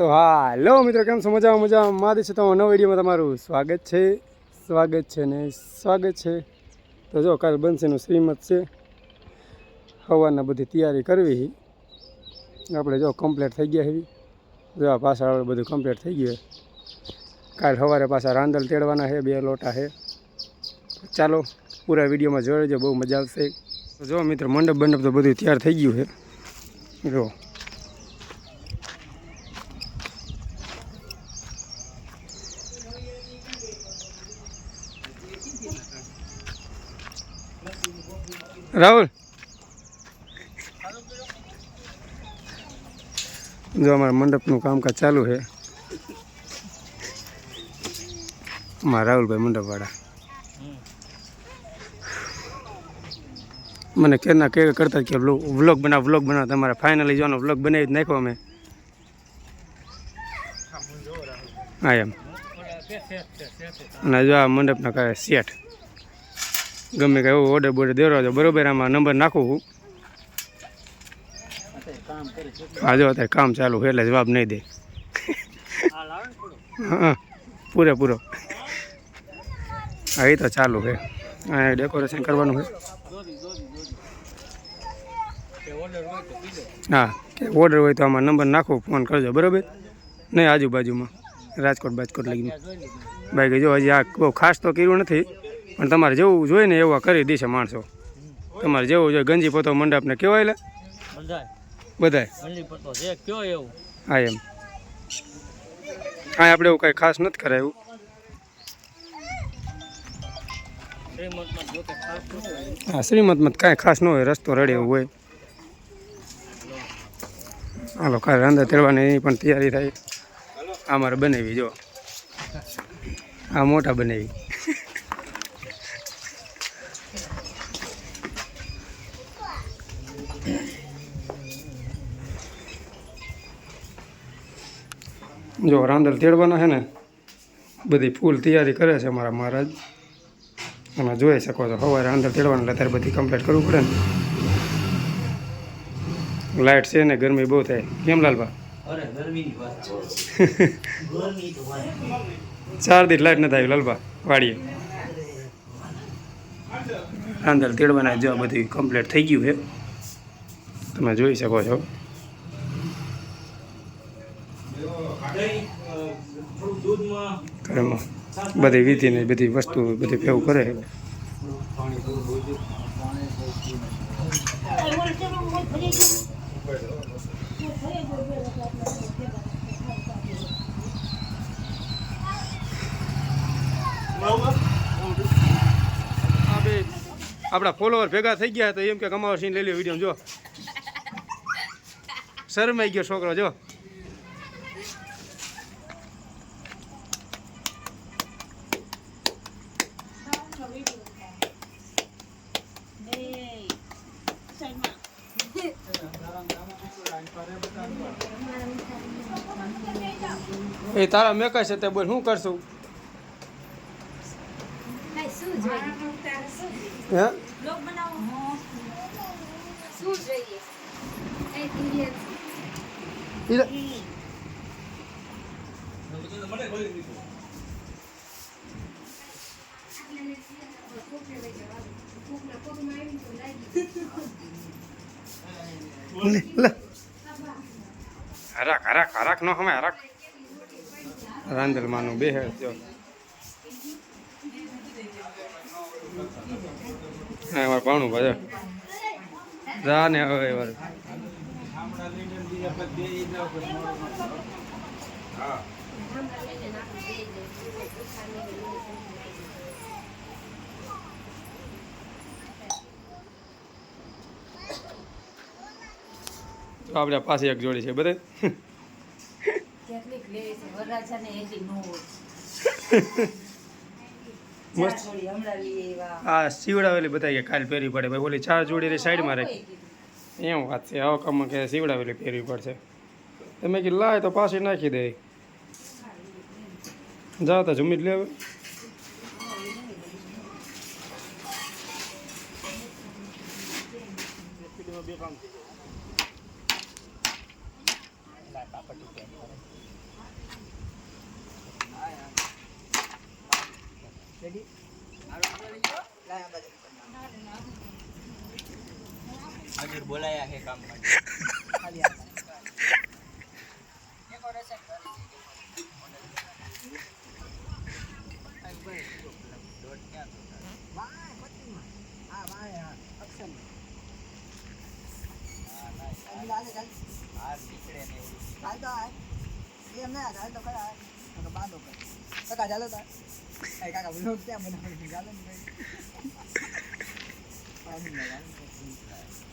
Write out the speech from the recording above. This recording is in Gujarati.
તો હા લો મિત્રો, કેમ છો? મજામાં મજામાં. મારી છે તો નવા વિડીયોમાં તમારું સ્વાગત છે. સ્વાગત છે ને સ્વાગત છે. તો જો, કાલ બનશેનું શ્રીમત છે. સવારના બધી તૈયારી કરવી આપણે જો કમ્પ્લીટ થઈ ગયા એવી જો આ પાછળ બધું કમ્પ્લીટ થઈ ગયું કાલ સવારે પાછા રાંદલ તેડવાના છે, બે લોટા છે. ચાલો, પૂરા વિડીયોમાં જોડજો બહુ મજા આવશે. જો મિત્રો મંડપ બંડપ તો બધું તૈયાર થઈ ગયું છે. જો. રાહુલ. જો અમારા મંડપનું કામકાજ ચાલુ છે. અમારા રાહુલભાઈ મંડપવાળા. મને કેરના કે કરતા કે વ્લોગ બનાવ વ્લોગ બનાવ તમારે ફાઇનલી જોવાનો વ્લોગ બનાવી જ નાખ્યો અમે. હા, એમ. અને જો આ મંડપના કહે સેટ ગમે કે એવો ઓર્ડર બોર્ડર દેરો છો બરોબર આમાં નંબર નાખું હું. હા, જો, અત્યારે કામ ચાલુ છે એટલે જવાબ નહીં દે. હા, પૂરેપૂરો. હા, એ તો ચાલુ છે. હા ડેકોરેશન કરવાનું છે. હા, કે ઓર્ડર હોય તો આમાં નંબર નાખો, ફોન કરજો, બરાબર? નહીં, આજુબાજુમાં. રાજકોટ બાજકોટ લઈને બાકી જો હજી આ બહુ ખાસ તો કર્યું નથી. પણ તમારે જેવું જોઈએ ને એવા કરી દેશે માણસો. તમારે જેવું જોઈએ ગંજી પોતો મંડપને કહેવાય લે. બધાય. હા એમ. હા આપણે એવું કાંઈ ખાસ નથી કરાયું. હા શ્રીમતમાં મત કાંઈ ખાસ ન હોય રસ્તો રડે એવું હોય. હાલો કાલે અંદર તેડવાની એની પણ તૈયારી થાય. આ મારે બનાવી જો. આ મોટા બનાવી. જો રાંદલ તેડવાના છે ને બધી ફૂલ તૈયારી કરે છે અમારા મહારાજ. તમે જોઈ શકો છો સવારે અંદર તેડવાનું એટલે અત્યારે બધી કમ્પ્લીટ કરવું પડે ને. લાઇટ છે ને ગરમી બહુ થાય. કેમ લાલભા? ચાર દિવસ લાઇટ નથી આવી લાલભા વાડીએ. રાંદલ તેડવાના જો બધું કમ્પ્લીટ થઈ ગયું છે. તમે જોઈ શકો છો. ઘરમાં બધી વિધિને બધી વસ્તુ બધી ભેવું કરે. આપણા ફોલોવર ભેગા થઈ ગયા તો એમ કે કમાવા સીન લઈ લે વીડિયો જો. શરમાઈ ગયો છોકરો, જો. એ તારા મેકા છે તે બોલ શું કરશું કાંઈ શું જોઈએ? હે બ્લોગ બનાવો? શું જોઈએ? કઈ period? ઈ- લે લે હરાક હરાક હરાક નો હમે, હરાક. રાંદલ માનું બે હે જો હા મારે પાણું ભાઈ જા ને હવે વાર તો આપણે પાસે એક જોડી છે બધે લેવી. આ સીવડાવેલી કે કાલ પહેરવી પડે. ભાઈ ઓલી ચાર જોડી સાઈડમાં રાખી. એમ વાત છે આવો કમ કે સીવડાવેલી પહેરવી પડશે. તમે કે લાય તો પાછી નાખી દે. જાઓ તો જમી જ લે રેડી હાજર બોલાયા છે કામ માટે. ખાલી ડેકોરેશન કરી દોટ ક્યાં વાય પતિમાં આ વાય અક્ષર. હા નાઈસ હાર નીકળે ને હાલ તો હાલ એમ ના હાલ તો ખરા તો બાંધો કર કાકા ચાલો તાર એ. કાકા બ્લોગ ક્યાં બનાવી ચાલો ને ભાઈ તો